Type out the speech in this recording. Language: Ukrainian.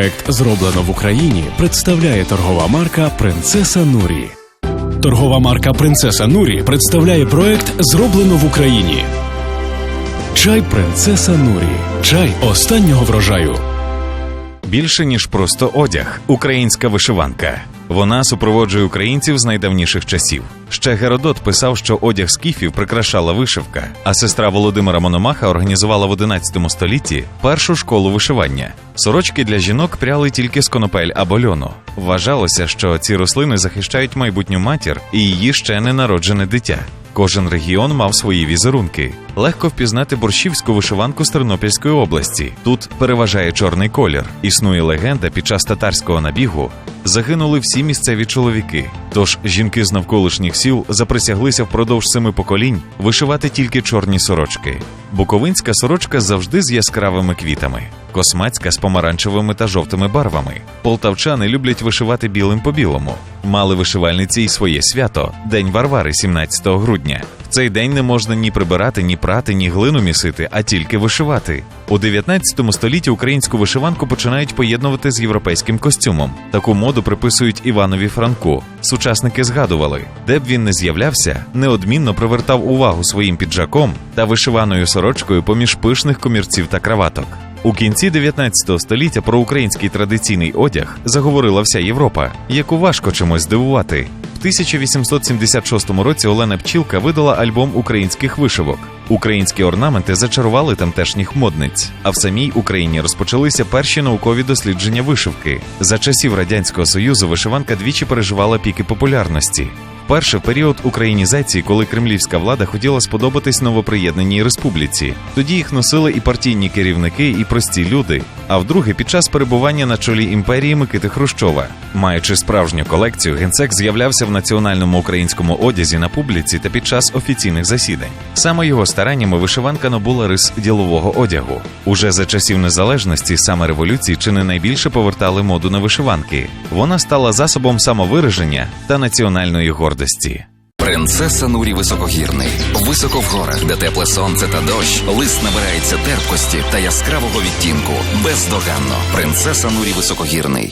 Проект зроблено в Україні представляє торгова марка Принцеса Нурі. Торгова марка Принцеса Нурі представляє проект Зроблено в Україні. Чай Принцеса Нурі. Чай останнього врожаю. Більше ніж просто одяг, українська вишиванка. Вона супроводжує українців з найдавніших часів. Ще Геродот писав, що одяг скіфів прикрашала вишивка, а сестра Володимира Мономаха організувала в 11 столітті першу школу вишивання. Сорочки для жінок пряли тільки з конопель або льону. Вважалося, що ці рослини захищають майбутню матір і її ще не народжене дитя. Кожен регіон мав свої візерунки. Легко впізнати борщівську вишиванку з Тернопільської області. Тут переважає чорний колір. Існує легенда під час татарського набігу. Загинули всі місцеві чоловіки. Тож жінки з навколишніх сіл заприсяглися впродовж семи поколінь вишивати тільки чорні сорочки. Буковинська сорочка завжди з яскравими квітами, космацька з помаранчевими та жовтими барвами. Полтавчани люблять вишивати білим по білому. Мали вишивальниці й своє свято День Варвари, 17 грудня. В цей день не можна ні прибирати, ні прати, ні глину місити, а тільки вишивати. У 19 столітті українську вишиванку починають поєднувати з європейським костюмом. Таку моду приписують Іванові Франку. Сучасники згадували, де б він не з'являвся, неодмінно привертав увагу своїм піджаком та вишиваною сорочкою поміж пишних комірців та краваток. У кінці 19 століття про український традиційний одяг заговорила вся Європа, яку важко чимось здивувати. В 1876 році Олена Пчілка видала альбом українських вишивок. Українські орнаменти зачарували тамтешніх модниць. А в самій Україні розпочалися перші наукові дослідження вишивки. За часів радянського союзу вишиванка двічі переживала піки популярності. Вперше в період українізації, коли кремлівська влада хотіла сподобатись новоприєднаній республіці. Тоді їх носили і партійні керівники, і прості люди. А вдруге, під час перебування на чолі імперії Микити Хрущова, маючи справжню колекцію, генсек з'являвся в національному українському одязі на публіці та під час офіційних засідань. Саме його стараннями вишиванка набула рис ділового одягу. Уже за часів незалежності, саме революції, чи не найбільше повертали моду на вишиванки. Вона стала засобом самовираження та національної гордості. Принцеса Нурі високогірний. Високо в горах, де тепле сонце та дощ, лист набирається терпкості та яскравого відтінку. Бездоганно. Принцеса Нурі високогірний.